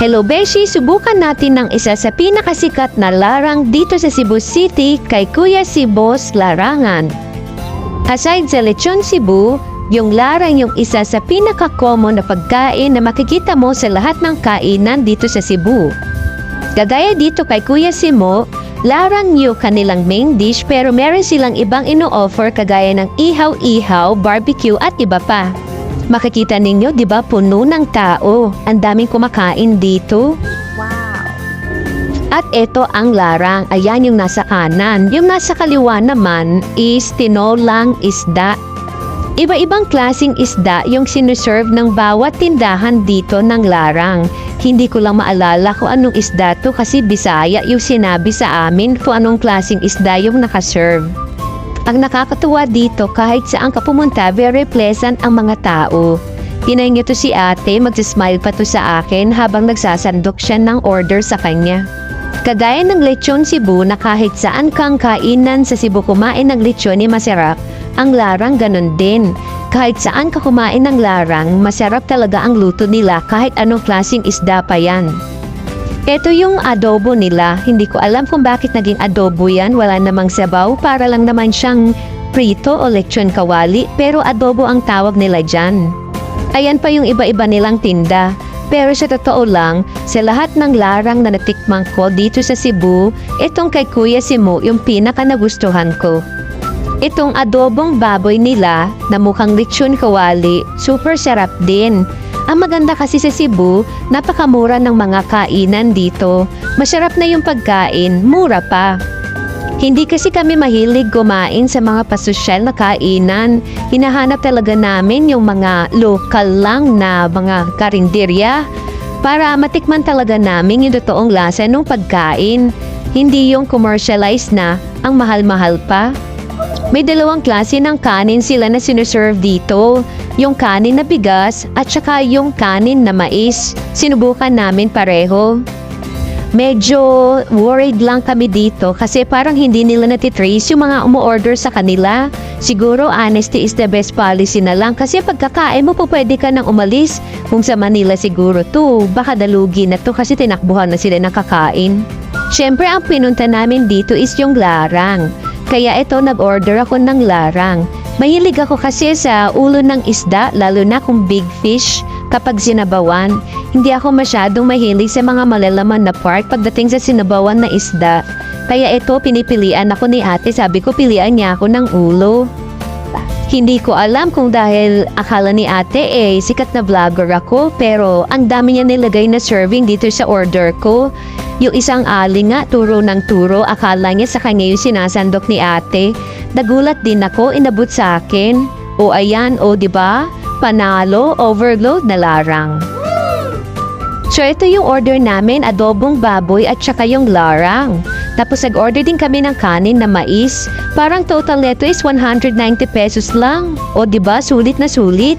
Hello Beshi, subukan natin ng isa sa pinakasikat na larang dito sa Cebu City kay Kuya si Boss Larangan. Aside sa Lechon Cebu, yung larang yung isa sa pinaka-common na pagkain na makikita mo sa lahat ng kainan dito sa Cebu. Kagaya dito kay Kuya Simo, larang yung kanilang main dish pero meron silang ibang ino-offer kagaya ng ihaw-ihaw, barbecue at iba pa. Makikita ninyo, di ba, puno ng tao. Ang daming kumakain dito. At ito ang larang. Ayan yung nasa kanan. Yung nasa kaliwa naman is tinolang isda. Iba-ibang klasing isda yung sinuserve ng bawat tindahan dito ng larang. Hindi ko lang maalala kung anong isda to kasi Bisaya yung sinabi sa amin kung anong klasing isda yung nakaserve. Ang nakakatuwa dito kahit saan ka pumunta, very pleasant ang mga tao. Hinay niyo to si ate, magsismile pa to sa akin habang nagsasandok siya ng order sa kanya. Kagaya ng lechon Cebu na kahit saan kang kainan sa Cebu kumain ng lechon ni masarap, ang larang ganun din. Kahit saan ka kumain ng larang, masarap talaga ang luto nila kahit anong klaseng isda pa yan. Ito yung adobo nila. Hindi ko alam kung bakit naging adobo yan. Wala namang sabaw. Para lang naman siyang prito o lechon kawali. Pero adobo ang tawag nila dyan. Ayan pa yung iba-iba nilang tinda. Pero sa totoo lang, sa lahat ng larang na natikmang ko dito sa Cebu, itong kay Kuya Simo yung pinaka nagustuhan ko. Itong adobong baboy nila na mukhang lechon kawali, super sarap din. Ang maganda kasi sa Cebu, napakamura ng mga kainan dito. Masarap na yung pagkain, mura pa. Hindi kasi kami mahilig kumain sa mga pasosyal na kainan. Hinahanap talaga namin yung mga local lang na mga karinderya para matikman talaga namin yung totoong lasa ng pagkain. Hindi yung commercialized na ang mahal-mahal pa. May dalawang klase ng kanin sila na sinuserve dito. Yung kanin na bigas at saka yung kanin na mais. Sinubukan namin pareho. Medyo worried lang kami dito kasi parang hindi nila natitrace yung mga umu-order sa kanila. Siguro honesty is the best policy na lang kasi pagkakain mo po pwede ka nang umalis. Kung sa Manila siguro to, baka dalugi na to kasi tinakbuhan na sila ng kakain. Siyempre ang pinunta namin dito is yung larang. Kaya ito nag-order ako ng larang. Mahilig ako kasi sa ulo ng isda lalo na kung big fish kapag sinabawan. Hindi ako masyadong mahilig sa mga malalaman na part pagdating sa sinabawan na isda. Kaya ito pinipilian ako ni ate sabi ko pilian niya ako ng ulo. Hindi ko alam kung dahil akala ni ate eh sikat na vlogger ako pero ang dami niya nilagay na serving dito sa order ko. Yung isang ali nga turo ng turo akala niya sa kanya yung sinasandok ni ate. Nagulat din ako inabot sa akin. O ayan o di ba? Panalo, overload na larang. So ito yung order namin, adobong baboy at saka yung larang. Tapos nag-order din kami ng kanin na mais. Parang total neto is 190 pesos lang. O di ba sulit na sulit?